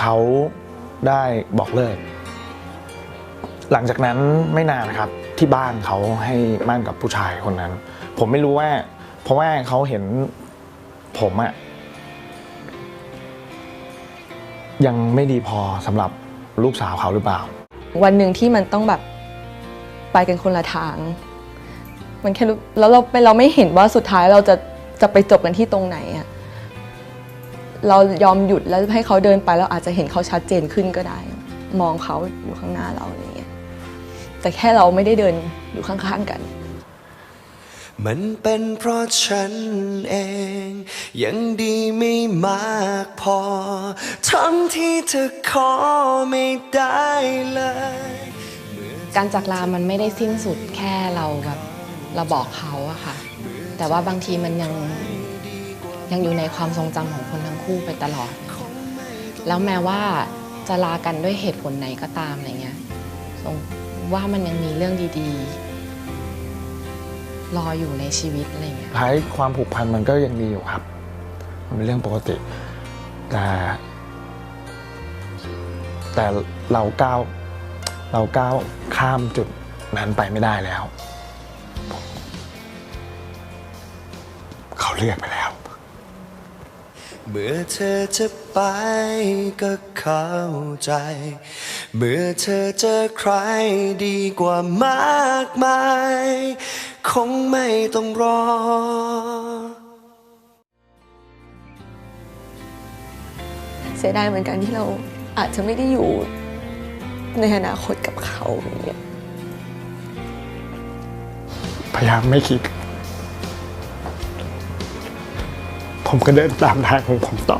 เขาได้บอกเลิก หลังจากนั้นไม่นานครับที่บ้านเขาให้มั่นกับผู้ชายคนนั้น ผมไม่รู้ว่า เพราะว่าเขาเห็นผมอะยังไม่ดีพอสำหรับลูกสาวเขาหรือเปล่า วันหนึ่งที่มันต้องแบบไปกันคนละทาง มันแค่แล้วเราเราไม่เห็นว่าสุดท้ายเราจะจะไปจบกันที่ตรงไหนอะ เรายอมหยุดแล้วให้เขาเดินไปแล้วอาจจะเห็นเขาชัดเจนขึ้นก็ได้ มองเขาอยู่ข้างหน้าเราอะไรเงี้ยแต่แค่เราไม่ได้เดินอยู่ข้างๆกัน มันเป็นเพราะฉันเอง ยังดีไม่มากพอ ทั้งที่เธอขอไม่ได้เลย การจากลามันไม่ได้สิ้นสุดแค่เราแบบเราบอกเขาอะค่ะ แต่ว่าบางทีมันยัง ยังอยู่ในความทรงจำของคนทั้งคู่ไปตลอด แล้วแม้ว่าจะลากันด้วยเหตุผลไหนก็ตามอะไรเงี้ยทรงว่ามันยังมีเรื่องดีๆ รออยู่ในชีวิตอะไรเงี้ยท้ายความผูกพันมันก็ยังมีอยู่ครับ มันเป็นเรื่องปกติ แต่ แต่เราก้าวเราก้าวข้ามจุดนั้นไปไม่ได้แล้ว เขาเลือกไปแล้ว เมื่อเธอจะไปก็เข้าใจ เมื่อเธอเจอใครดีกว่ามากมาย คงไม่ต้องรอ เสียดายเหมือนกันที่เราอาจจะไม่ได้อยู่ในอนาคตกับเขาอย่างเงี้ยพยายามไม่คิด ผมก็เดินตามทางของผมต่อ